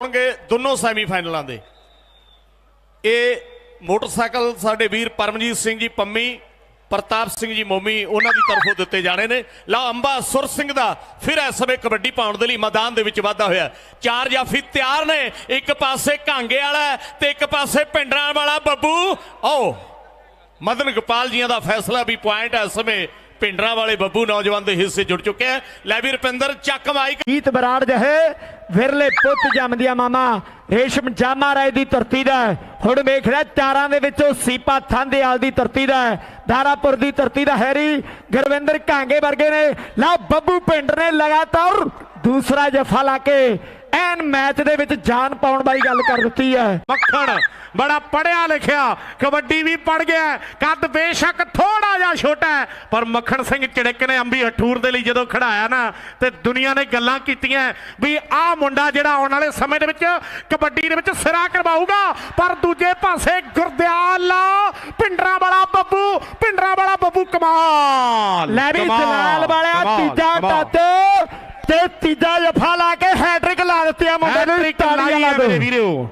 ਹੋਣਗੇ ਦੋਨੋਂ ਸੈਮੀਫਾਈਨਲਾਂ ਦੇ। ਇਹ ਮੋਟਰਸਾਈਕਲ ਸਾਡੇ ਵੀਰ ਪਰਮਜੀਤ ਸਿੰਘ ਜੀ ਪੰਮੀ, ਪ੍ਰਤਾਪ ਸਿੰਘ ਜੀ ਮੋਮੀ, ਉਹਨਾਂ ਦੀ ਤਰਫੋਂ ਦਿੱਤੇ ਜਾਣੇ ਨੇ। ਲਓ ਅੰਬਾ ਸੁਰ ਸਿੰਘ ਦਾ ਫਿਰ ਇਸ ਸਮੇਂ ਕਬੱਡੀ ਪਾਉਣ ਦੇ ਲਈ ਮੈਦਾਨ ਦੇ ਵਿੱਚ ਵਾਧਾ ਹੋਇਆ। ਚਾਰ ਜਾਫੀ ਤਿਆਰ ਨੇ, ਇੱਕ ਪਾਸੇ ਘਾਂਗੇ ਵਾਲਾ ਤੇ ਇੱਕ ਪਾਸੇ ਪਿੰਡਰਾਂ ਵਾਲਾ ਬੱਬੂ। ਆਓ, ਮਦਨ ਗੋਪਾਲ ਜੀਆਂ ਦਾ ਫੈਸਲਾ ਵੀ ਪੁਆਇੰਟ ਇਸ ਸਮੇਂ। ਪਿੰਡਰਾਂ ਵਾਲੇ ਬੱਬੂ ਨੌਜਵਾਨ ਦੇ ਹਿੱਸੇ ਜੁੜ ਚੁੱਕੇ ਹੈ ਲੈ ਵੀ ਰੁਪਿੰਦਰ, ਚੱਕ ਮਾਈਕ। ਗੀਤ ਬਰਾੜ ਜਹੇ, ਵਿਰਲੇ ਪੁੱਤ ਜੰਮਦਿਆ ਮਾਮਾ। ਰੇਸ਼ਮ ਜਾਮਾ ਰਾਏ ਦੀ ਧਰਤੀ ਦਾ ਹੁਣ ਵੇਖ ਰਿਹਾ ਚਾਰਾਂ ਦੇ ਵਿੱਚੋਂ ਸੀਪਾ ਥਾਂਦੇਵਾਲ ਦੀ ਧਰਤੀ ਦਾ ਹੈ। ਦਾਰਾਪੁਰ ਦੀ ਧਰਤੀ ਦਾ ਹੈਰੀ, ਗੁਰਵਿੰਦਰ ਕਾਂਗੇ ਵਰਗੇ ਨੇ। ਲਾ ਬੱਬੂ ਪਿੰਡ ਨੇ ਲਗਾਤਾਰ ਦੂਸਰਾ ਜਫਾ ਲਾ ਕੇ ਐਨ ਮੈਚ ਦੇ ਵਿੱਚ ਜਾਨ ਪਾਉਣ ਵਾਲੀ ਗੱਲ ਕਰ ਦਿੱਤੀ ਹੈ ਮੱਖਣ ਬੜਾ ਪੜਿਆ ਲਿਖਿਆ ਕਬੱਡੀ ਵੀ ਪੜ ਗਿਆ। ਕੱਦ ਬੇਸ਼ੱਕ ਥੋੜਾ ਜਿਹਾ ਛੋਟਾ ਪਰ ਮੱਖਣ ਸਿੰਘ ਚੜਿੱਕ ਨੇ ਅੰਬੀ ਹਠੂਰ ਦੇ ਲਈ ਜਦੋਂ ਖੜਾਇਆ ਨਾ ਤੇ ਦੁਨੀਆ ਨੇ ਗੱਲਾਂ ਕੀਤੀਆਂ ਵੀ ਆਹ ਮੁੰਡਾ ਜਿਹੜਾ ਆਉਣ ਵਾਲੇ ਸਮੇਂ ਦੇ ਵਿੱਚ ਕਬੱਡੀ ਦੇ ਵਿੱਚ ਸਿਰਾ ਕਰਵਾਊਗਾ ਪਰ ਦੂਜੇ ਪਾਸੇ ਗੁਰਦਿਆਲ ਪਿੰਡਰਾਂ ਵਾਲਾ ਬੱਬੂ ਪਿੰਡਰਾਂ ਵਾਲਾ ਬੱਬੂ ਕਮਾਲ ਲੈ ਵੀ ਜਲਾਲ ਵਾਲਿਆ ਤੀਜਾ ਕਮਾਲ। ਤੇ ਤੀਜਾ ਜਫਾ ਲਾ ਕੇ ਹੈਟ੍ਰਿਕ ਲਾ ਦਿੱਤੀ ਆ ਮੁੰਡੇ ਨੂੰ ਹੈਟ੍ਰਿਕ ਲਾਈ ਲਾ ਹੈ ਮੇਰੇ ਦਿਓ ਵੀਰੋ।